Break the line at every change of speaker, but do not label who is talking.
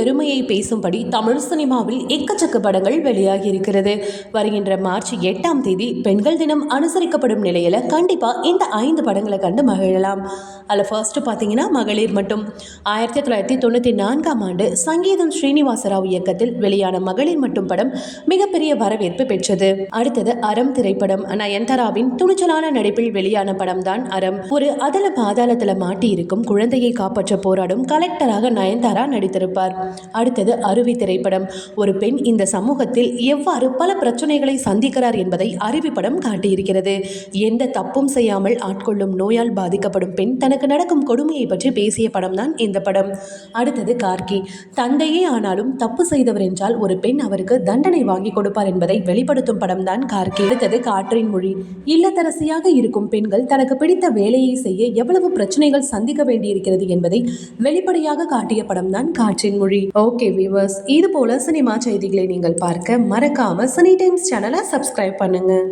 பெருமையை பேசும்படி தமிழ் சினிமாவில் எக்கச்சக்க படங்கள் வெளியாகி இருக்கிறது வருகின்ற மார்ச் எட்டாம் தேதி பெண்கள் தினம் அனுசரிக்கப்படும் நிலையில் கண்டிப்பாக இந்த ஐந்து படங்களை கண்டு மகிழலாம். அதில் ஃபர்ஸ்ட் பார்த்தீங்கன்னா மகளிர் மட்டும். ஆயிரத்தி தொள்ளாயிரத்தி தொண்ணூற்றி நான்காம் ஆண்டு சங்கீதம் ஸ்ரீனிவாசராவ் இயக்கத்தில் வெளியான மகளிர் மட்டும் படம் மிகப்பெரிய வரவேற்பு பெற்றது. அடுத்தது அறம் திரைப்படம். நயன்தாராவின் துணிச்சலான நடிப்பில் வெளியான படம் தான் அறம். ஒரு அதல பாதாளத்தில் மாட்டி இருக்கும் குழந்தையை காப்பாற்ற போராடும் கலெக்டராக நயன்தாரா நடித்திருப்பார். அடுத்தது அருவி திரைப்படம். ஒரு பெண் இந்த சமூகத்தில் எவ்வாறு பல பிரச்சனைகளை சந்திக்கிறார் என்பதை அருவி படம் காட்டியிருக்கிறது. எந்த தப்பும் செய்யாமல் ஆட்கொள்ளும் நோயால் பாதிக்கப்படும் பெண் தனக்கு நடக்கும் கொடுமையை பற்றி பேசிய படம் தான் இந்த படம். அடுத்தது கார்கி. தந்தையே ஆனாலும் தப்பு செய்தவர் என்றால் ஒரு பெண் அவருக்கு தண்டனை வாங்கி கொடுப்பார் என்பதை வெளிப்படுத்தும் படம் தான் கார்கி. அடுத்தது காற்றின் மொழி. இல்லத்தரசியாக இருக்கும் பெண்கள் தனக்கு பிடித்த வேலையை செய்ய எவ்வளவு பிரச்சனைகள் சந்திக்க வேண்டியிருக்கிறது என்பதை வெளிப்படையாக காட்டிய படம் தான் காற்றின் மொழி ஓகே வியூவர்ஸ் இது போல சினிமா செய்திகளை நீங்கள் பார்க்க மறக்காம சினி டைம்ஸ் சேனலை சப்ஸ்கிரைப் பண்ணுங்க.